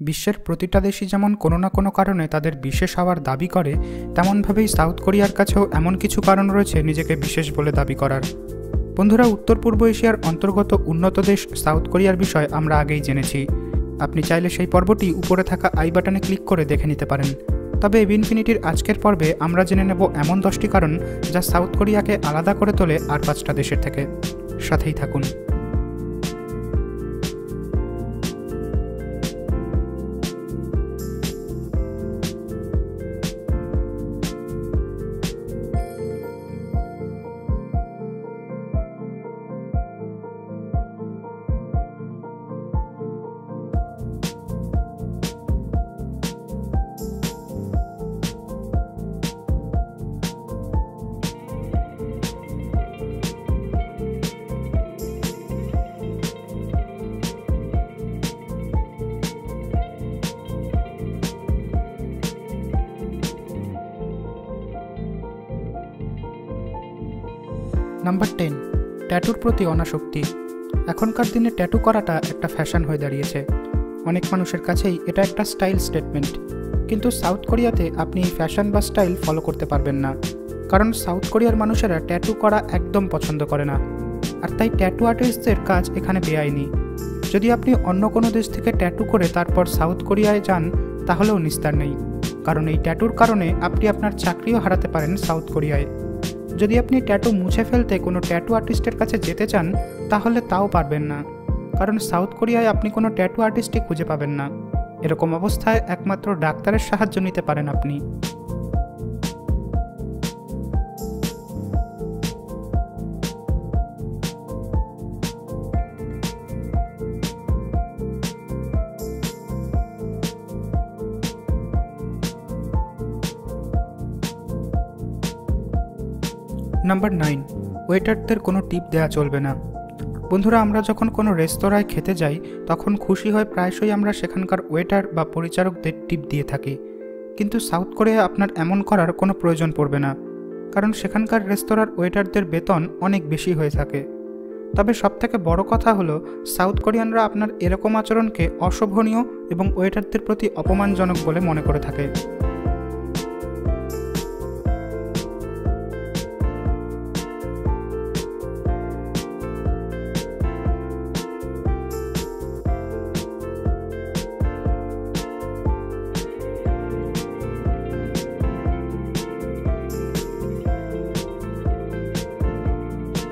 বিশ্বের প্রতিটা দেশই যেমন কোনো না কোনো কারণে তাদের বিশেষ হওয়ার দাবি করে, তেমনভাবেই সাউথ কোরিয়ার কাছেও এমন কিছু কারণ রয়েছে নিজেকে বিশেষ বলে দাবি করার। বন্ধুরা, উত্তর পূর্ব এশিয়ার অন্তর্গত উন্নত দেশ সাউথ কোরিয়ার বিষয় আমরা আগেই জেনেছি। আপনি চাইলে সেই পর্বটি উপরে থাকা আই বাটনে ক্লিক করে দেখে নিতে পারেন। তবে ইনফিনিটির আজকের পর্বে আমরা জেনে নেব এমন দশটি কারণ যা সাউথ কোরিয়াকে আলাদা করে তোলে আর পাঁচটা দেশের থেকে। সাথেই থাকুন। নাম্বার টেন, ট্যাটুর প্রতি অনাসক্তি। এখনকার দিনে ট্যাটু করাটা একটা ফ্যাশন হয়ে দাঁড়িয়েছে। অনেক মানুষের কাছেই এটা একটা স্টাইল স্টেটমেন্ট। কিন্তু সাউথ কোরিয়াতে আপনি এই ফ্যাশন বা স্টাইল ফলো করতে পারবেন না। কারণ সাউথ কোরিয়ার মানুষেরা ট্যাটু করা একদম পছন্দ করে না। আর তাই ট্যাটু আর্টিস্টদের কাজ এখানে বেআইনি। যদি আপনি অন্য কোনো দেশ থেকে ট্যাটু করে তারপর সাউথ কোরিয়ায় যান, তাহলেও নিস্তার নেই। কারণ এই ট্যাটুর কারণে আপনি আপনার চাকরিও হারাতে পারেন সাউথ কোরিয়ায়। যদি আপনি ট্যাটু মুছে ফেলতে কোনো ট্যাটু আর্টিস্টের কাছে যেতে চান, তাহলে তাও পারবেন না। কারণ সাউথ কোরিয়ায় আপনি কোনো ট্যাটু আর্টিস্টই খুঁজে পাবেন না। এরকম অবস্থায় একমাত্র ডাক্তারের সাহায্য নিতে পারেন আপনি। নাম্বার নাইন ওয়েটারদের কোনো টিপ দেওয়া চলবে না। বন্ধুরা, আমরা যখন কোনো রেস্তোরাঁয় খেতে যাই, তখন খুশি হয়ে প্রায়শই আমরা সেখানকার ওয়েটার বা পরিচারকদের টিপ দিয়ে থাকি। কিন্তু সাউথ কোরিয়া আপনার এমন করার কোনো প্রয়োজন পড়বে না, কারণ সেখানকার রেস্তোরাঁর ওয়েটারদের বেতন অনেক বেশি হয়ে থাকে। তবে সবথেকে বড় কথা হলো সাউথ কোরিয়ানরা আপনার এরকম আচরণকে অশোভনীয় এবং ওয়েটারদের প্রতি অপমানজনক বলে মনে করে থাকে।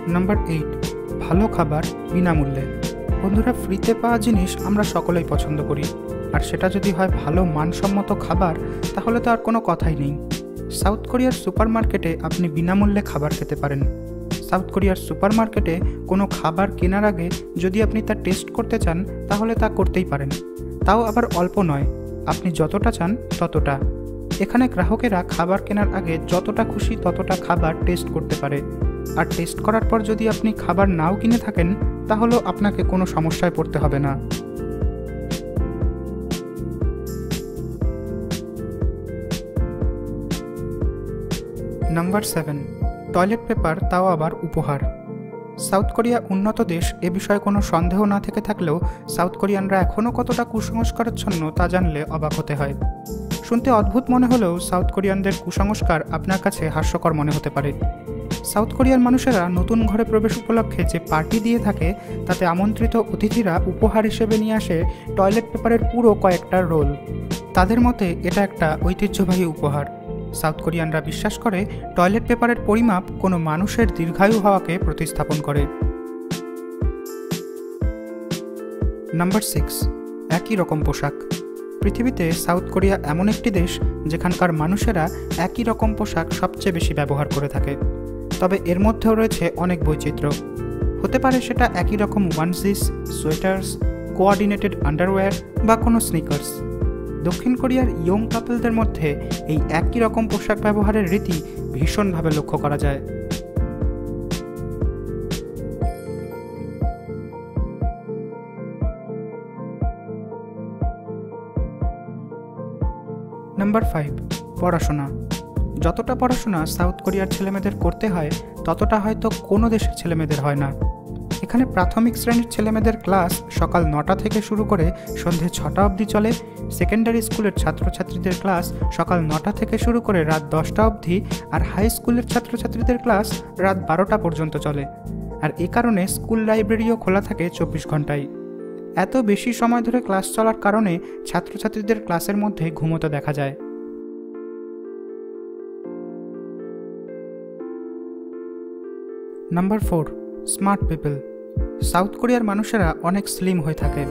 নাম্বার এইট, ভালো খাবার বিনামূল্যে। বন্ধুরা, ফ্রিতে পাওয়া জিনিস আমরা সকলেই পছন্দ করি। আর সেটা যদি হয় ভালো মানসম্মত খাবার, তাহলে তো আর কোনো কথাই নেই। সাউথ কোরিয়ার সুপার মার্কেটে আপনি বিনামূল্যে খাবার খেতে পারেন। সাউথ কোরিয়ার সুপার মার্কেটে কোনো খাবার কেনার আগে যদি আপনি তা টেস্ট করতে চান, তাহলে তা করতেই পারেন। তাও আবার অল্প নয়, আপনি যতটা চান ততটা। এখানে গ্রাহকেরা খাবার কেনার আগে যতটা খুশি ততটা খাবার টেস্ট করতে পারে। আর টেস্ট করার পর যদি আপনি খাবার নাও কিনে থাকেন, তাহলেও আপনাকে কোনো সমস্যায় পড়তে হবে না। নাম্বার সেভেন টয়লেট পেপার তাও আবার উপহার। সাউথ কোরিয়া উন্নত দেশ, এ বিষয়ে কোনো সন্দেহ না থেকে থাকলেও সাউথ কোরিয়ানরা এখনও কতটা কুসংস্কারাচ্ছন্ন তা জানলে অবাক হতে হয়। শুনতে অদ্ভুত মনে হলেও সাউথ কোরিয়ানদের কুসংস্কার আপনার কাছে হাস্যকর মনে হতে পারে। সাউথ কোরিয়ার মানুষেরা নতুন ঘরে প্রবেশ উপলক্ষে যে পার্টি দিয়ে থাকে, তাতে আমন্ত্রিত অতিথিরা উপহার হিসেবে নিয়ে আসে টয়লেট পেপারের পুরো কয়েকটা রোল। তাদের মতে, এটা একটা ঐতিহ্যবাহী উপহার। সাউথ কোরিয়ানরা বিশ্বাস করে, টয়লেট পেপারের পরিমাপ কোনো মানুষের দীর্ঘায়ু হওয়াকে প্রতিস্থাপন করে। নাম্বার সিক্স, একই রকম পোশাক। পৃথিবীতে সাউথ কোরিয়া এমন একটি দেশ, যেখানকার মানুষেরা একই রকম পোশাক সবচেয়ে বেশি ব্যবহার করে থাকে। তবে এর মধ্যেও রয়েছে অনেক বৈচিত্র্য। হতে পারে সেটা একই রকম ওয়ানসিস সোয়েটার্স কোঅর্ডিনেটেড আন্ডারওয়্যার বা কোনো স্নিকার্স দক্ষিণ কোরিয়ার ইয়ং কাপলদের মধ্যে এই একই রকম পোশাক ব্যবহারের রীতি ভীষণভাবে লক্ষ্য করা যায়। নাম্বার ফাইভ পড়াশোনা। যতটা পড়াশোনা সাউথ কোরিয়ার ছেলেমেয়েদের করতে হয়, ততটা হয়তো কোনো দেশের ছেলেমেয়েদের হয় না। এখানে প্রাথমিক শ্রেণির ছেলেমেয়েদের ক্লাস সকাল নটা থেকে শুরু করে সন্ধে ছটা অবধি চলে। সেকেন্ডারি স্কুলের ছাত্রছাত্রীদের ক্লাস সকাল নটা থেকে শুরু করে রাত দশটা অবধি আর হাই স্কুলের ছাত্রছাত্রীদের ক্লাস রাত বারোটা পর্যন্ত চলে। আর এ কারণে স্কুল লাইব্রেরিও খোলা থাকে চব্বিশ ঘন্টায় এত বেশি সময় ধরে ক্লাস চলার কারণে ছাত্রছাত্রীদের ক্লাসের মধ্যে ঘুমোতে দেখা যায়। Number four smart people south কোরিয়ার মানুষেরা অনেক স্লিম হয়ে থাকে,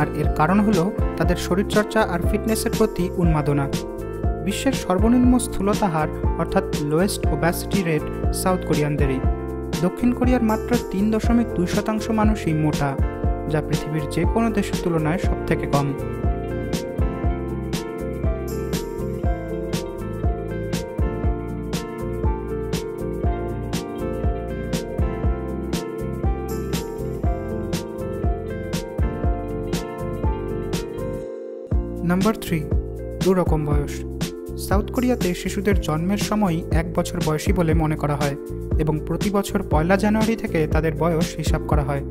আর এর কারণ হলো তাদের শরীরচর্চা আর ফিটনেসের প্রতি উন্মাদনা। বিশ্বের সর্বনিম্ন স্থূলতাহার অর্থাৎ লোয়েস্ট ওব্যাসিটি রেট সাউথ কোরিয়ানদেরই দক্ষিণ কোরিয়ার মাত্র তিন দশমিক দুই শতাংশ মানুষই মোটা, যা পৃথিবীর যে কোনো দেশের তুলনায় সবথেকে কম। নাম্বার থ্রি, দু রকম বয়স। সাউথ কোরিয়াতে শিশুদের জন্মের সময় এক বছর বয়সী বলে মনে করা হয় এবং প্রতি বছর পয়লা জানুয়ারি থেকে তাদের বয়স হিসাব করা হয়।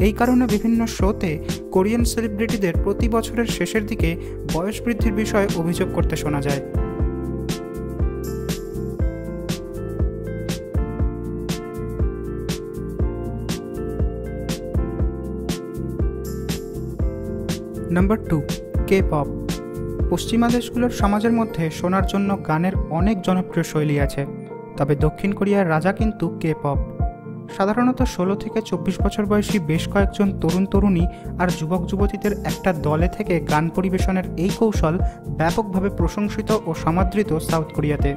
এই কারণে বিভিন্ন শোতে কোরিয়ান সেলিব্রিটিদের প্রতি বছরের শেষের দিকে বয়স বৃদ্ধির বিষয়ে অভিযোগ করতে শোনা যায়। নাম্বার টু কে পপ পশ্চিমা দেশগুলোর সমাজের মধ্যে শোনার জন্য গানের অনেক জনপ্রিয় শৈলী আছে। তবে দক্ষিণ কোরিয়ার রাজা কিন্তু কে পপ সাধারণত ষোলো থেকে চব্বিশ বছর বয়সী বেশ কয়েকজন তরুণ তরুণী আর যুবক যুবতীদের একটা দলে থেকে গান পরিবেশনের এই কৌশল ব্যাপকভাবে প্রশংসিত ও সমাদৃত সাউথ কোরিয়াতে।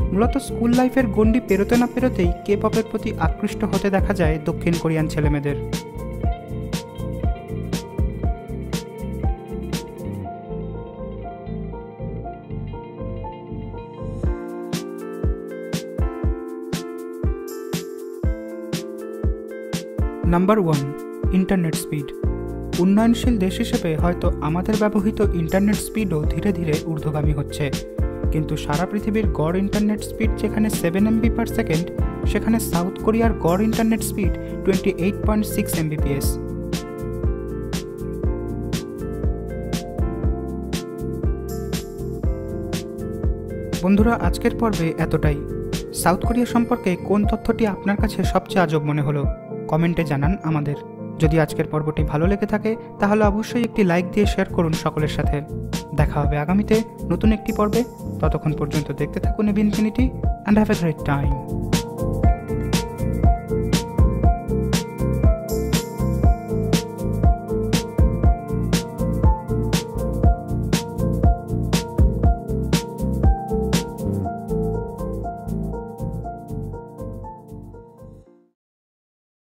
মূলত স্কুল লাইফের গণ্ডি পেরোতে না পেরোতেই কে পপের প্রতি আকৃষ্ট হতে দেখা যায় দক্ষিণ কোরিয়ান ছেলেমেয়েদের। নাম্বার ওয়ান ইন্টারনেট স্পিড উন্নয়নশীল দেশ হিসেবে হয়তো আমাদের ব্যবহৃত ইন্টারনেট স্পিডও ধীরে ধীরে ঊর্ধ্বগামী হচ্ছে। কিন্তু সারা পৃথিবীর গড় ইন্টারনেট স্পিড যেখানে সেভেন এমবি পার সেকেন্ড সেখানে সাউথ কোরিয়ার গড় internet speed twenty eight point six Mbps বন্ধুরা, আজকের পর্বে এতটাই। সাউথ কোরিয়া সম্পর্কে কোন তথ্যটি আপনার কাছে সবচেয়ে আজব মনে হলো? কমেন্টে জানান আমাদের। যদি আজকের পর্বটি ভালো লেগে থাকে, তাহলে অবশ্যই একটি লাইক দিয়ে শেয়ার করুন সকলের সাথে। দেখা হবে আগামীতে নতুন একটি পর্বে। ততক্ষণ পর্যন্ত দেখতে থাকুন infinity and have a great time